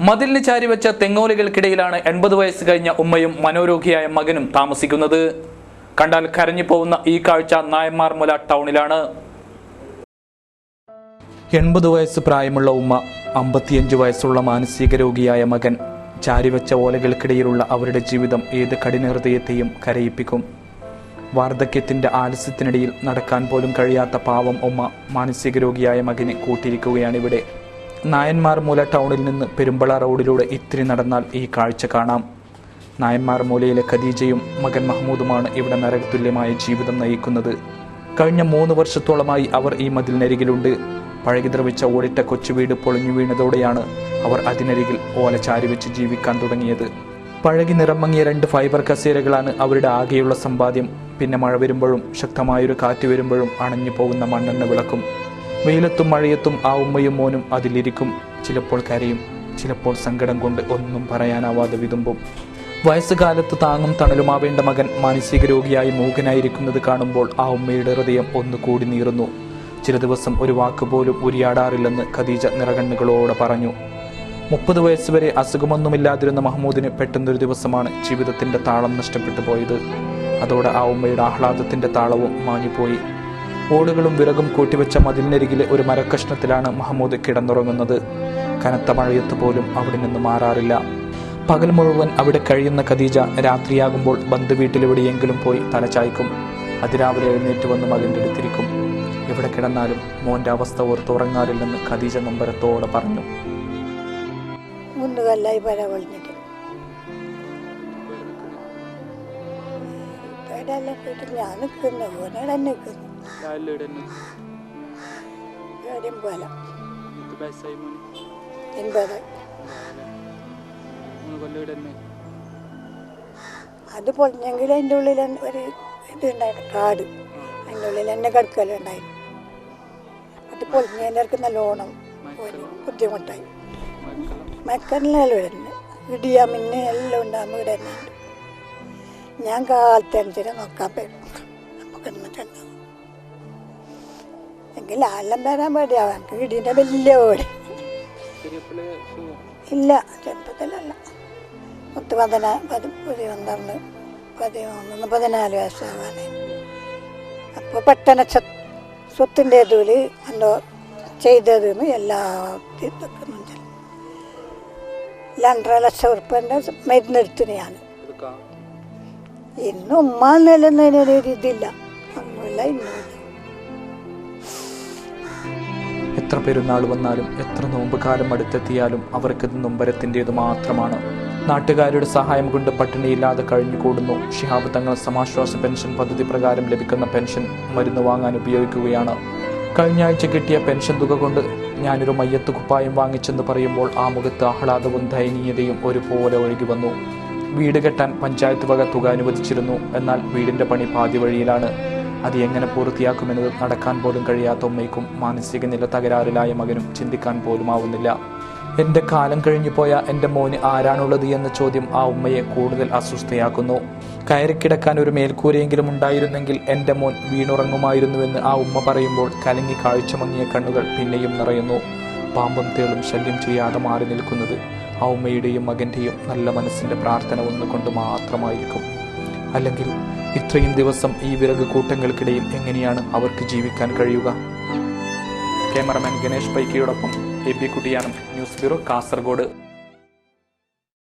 മതിലിന് ചാരി വെച്ച തെങ്ങോലികൾക്കിടയിലാണ് എൺപത് വയസ്സ് കഴിഞ്ഞ ഉമ്മയും മനോരോഗിയായ മകനും താമസിക്കുന്നത്. കണ്ടാൽ കരഞ്ഞു പോകുന്ന ഈ കാഴ്ച നായന്മാർമുല ടൗണിലാണ്. എൺപത് വയസ്സ് പ്രായമുള്ള ഉമ്മ അമ്പത്തിയഞ്ച് വയസ്സുള്ള മാനസിക രോഗിയായ മകൻ ചാരിവെച്ച ഓലകൾക്കിടയിലുള്ള അവരുടെ ജീവിതം ഏത് കഠിന ഹൃദയത്തെയും കരയിപ്പിക്കും. വാർദ്ധക്യത്തിന്റെ ആലസ്യത്തിനിടയിൽ നടക്കാൻ പോലും കഴിയാത്ത പാവം ഉമ്മ മാനസിക രോഗിയായ മകനെ കൂട്ടിയിരിക്കുകയാണിവിടെ നായന്മാർ മൂല ടൗണിൽ നിന്ന് പെരുമ്പള റോഡിലൂടെ ഇത്തിരി നടന്നാൽ ഈ കാഴ്ച കാണാം. നായന്മാർ മൂലയിലെ ഖദീജയും മകൻ മഹ്മൂദുമാണ് ഇവിടെ നരകതുല്യമായ ജീവിതം നയിക്കുന്നത്. കഴിഞ്ഞ മൂന്ന് വർഷത്തോളമായി അവർ ഈ മതിലിനരികിലുണ്ട്. പഴകി ദ്രവിച്ച ഓടിട്ട കൊച്ചു വീട് പൊളിഞ്ഞു വീണതോടെയാണ് അവർ അതിനരികിൽ ഓല ചാരി വെച്ച് ജീവിക്കാൻ തുടങ്ങിയത്. പഴകി നിറമങ്ങിയ രണ്ട് ഫൈബർ കസേരകളാണ് അവരുടെ ആകെയുള്ള സമ്പാദ്യം. പിന്നെ മഴ വരുമ്പോഴും ശക്തമായൊരു കാറ്റ് വരുമ്പോഴും അണഞ്ഞു പോകുന്ന മണ്ണെണ്ണ വിളക്കും. വെയിലത്തും മഴയത്തും ആ ഉമ്മയും മോനും അതിലിരിക്കും. ചിലപ്പോൾ കരയും ചിലപ്പോൾ സങ്കടം കൊണ്ട് ഒന്നും പറയാനാവാതെ വിതുമ്പും. വയസ്സുകാലത്ത് താങ്ങും തണലുമാവേണ്ട മകൻ മാനസിക രോഗിയായി മൂകനായിരിക്കുന്നത് കാണുമ്പോൾ ആ ഉമ്മയുടെ ഹൃദയം ഒന്ന് കൂടി നീറുന്നു. ചില ദിവസം ഒരു വാക്ക് പോലും ഉരിയാടാറില്ലെന്ന് ഖദീജ നിറകണ്ണുകളോടെ പറഞ്ഞു. മുപ്പത് വയസ്സുവരെ അസുഖമൊന്നുമില്ലാതിരുന്ന മഹമ്മൂദിന് പെട്ടെന്നൊരു ദിവസമാണ് ജീവിതത്തിന്റെ താളം നഷ്ടപ്പെട്ടു പോയത്. അതോടെ ആ ഉമ്മയുടെ ആഹ്ലാദത്തിന്റെ താളവും മാഞ്ഞുപോയി. ഓടുകളും വിറകും കൂട്ടിവെച്ച മതിലിനരികിലെ ഒരു മരക്കഷ്ണത്തിലാണ് മഹമ്മൂദ് കിടന്നുറങ്ങുന്നത്. കനത്ത മഴയത്ത് പോലും അവിടെ നിന്ന് മാറാറില്ല. പകൽ മുഴുവൻ അവിടെ കഴിയുന്ന ഖദീജ രാത്രിയാകുമ്പോൾ ബന്ധു ബന്ധുവീട്ടിലെവിടെയെങ്കിലും പോയി തലചായ്ക്കും അതിരാവിലെ എഴുന്നേറ്റ് വന്ന് മകന്റെ അടുത്തിരിക്കും. എവിടെ കിടന്നാലും മോന്റെ അവസ്ഥ ഓർത്തുറങ്ങാറില്ലെന്ന് ഖദീജ നമ്പരത്തോടെ പറഞ്ഞു. ഞാൻ നിൽക്കുന്നു എവിടെയും ഞങ്ങൾ എൺപത് അത് പൊളിഞ്ഞെങ്കിൽ അതിന്റെ ഉള്ളിൽ ഒരു ഇതുണ്ടായിരുന്നു കാട്. അതിന്റെ ഉള്ളിൽ എന്നെ കിടക്കലുണ്ടായിരുന്നു അത് പൊളിഞ്ഞതിന്റെ നല്ലോണം ബുദ്ധിമുട്ടായി. മക്കളെല്ലാം വരുന്നു ഇടിയ മിന്ന് എല്ലാം ഉണ്ടാകുമ്പോൾ ഇവിടെ തന്നെ ഞാൻ ഞാൻ കാലത്തനുസരിച്ച് നോക്കാൻ പോയി നമുക്ക് എന്നിട്ടുണ്ടാവും എങ്കിൽ ആലം വരാൻ പേടിയാവും എനിക്ക് ഇടീന്റെ വലിയ ഓടി. ഇല്ല ചെറുപ്പത്തിലല്ല. പത്ത് പതിനാ പതി പതിനൊന്ന് പതിമൂന്ന് പതിനാല് വയസ്സാവാണ് അപ്പോൾ പെട്ടെന്ന് സ്വ സ്വത്തിന്റെ ഇതിൽ എന്തോ ചെയ്തതെന്ന് എല്ലാ ഇതൊക്കെ രണ്ടര ലക്ഷം ഉറുപ്പന്റെ മരുന്നെടുത്തിന് ഞാൻ. ഇന്നും ഉമ്മ നിലനിന്നതിനൊരു ഇതില്ല. ഒന്നുമില്ല ഇന്നുമില്ല. എത്ര പെരുന്നാൾ വന്നാലും എത്ര നോമ്പ് കാലം അടുത്തെത്തിയാലും അവർക്കത് നൊമ്പരത്തിന്റേത് മാത്രമാണ്. നാട്ടുകാരുടെ സഹായം കൊണ്ട് പട്ടിണിയില്ലാതെ കഴിഞ്ഞുകൂടുന്നു. ഷിഹാബ് തങ്ങൾ സമാശ്വാസ പെൻഷൻ പദ്ധതി പ്രകാരം ലഭിക്കുന്ന പെൻഷൻ മരുന്ന് വാങ്ങാൻ ഉപയോഗിക്കുകയാണ്. കഴിഞ്ഞ ആഴ്ച കിട്ടിയ പെൻഷൻ തുക കൊണ്ട് ഞാനൊരു മയ്യത്ത് കുപ്പായം വാങ്ങിച്ചെന്ന് പറയുമ്പോൾ ആ മുഖത്ത് ആഹ്ലാദവും ദയനീയതയും ഒരുപോലെ ഒഴുകി വന്നു. വീട് കെട്ടാൻ പഞ്ചായത്ത് വക തുക അനുവദിച്ചിരുന്നു. എന്നാൽ വീടിന്റെ പണി പാതി വഴിയിലാണ്. അത് എങ്ങനെ പൂർത്തിയാക്കുമെന്നത് നടക്കാൻ പോലും കഴിയാത്ത ഉമ്മയ്ക്കും മാനസിക നില തകരാറിലായ മകനും ചിന്തിക്കാൻ പോലും ആവുന്നില്ല. എന്റെ കാലം കഴിഞ്ഞു പോയ എന്റെ മോന് ആരാണുള്ളത് എന്ന ചോദ്യം ആ ഉമ്മയെ കൂടുതൽ അസ്വസ്ഥയാക്കുന്നു. കയറിക്കിടക്കാൻ ഒരു മേൽക്കൂരയെങ്കിലും ഉണ്ടായിരുന്നെങ്കിൽ എന്റെ മോൻ വീണുറങ്ങുമായിരുന്നുവെന്ന് ആ ഉമ്മ പറയുമ്പോൾ കലങ്ങി കാഴ്ചമങ്ങിയ കണ്ണുകൾ പിന്നെയും നിറയുന്നു. പാമ്പും തേളും ശല്യം ചെയ്യാതെ മാറി നിൽക്കുന്നത് ആ ഉമ്മയുടെയും മകന്റെയും നല്ല മനസ്സിന്റെ പ്രാർത്ഥന ഒന്നുകൊണ്ട് മാത്രമായിരിക്കും. അല്ലെങ്കിൽ ഇത്രയും ദിവസം ഈ വിറക് കൂട്ടങ്ങൾക്കിടയിൽ എങ്ങനെയാണ് അവർക്ക് ജീവിക്കാൻ കഴിയുക? Cameraman Ganesh പൈക്കിയോടൊപ്പം A B Kuttiyanam news bureau Kasaragod.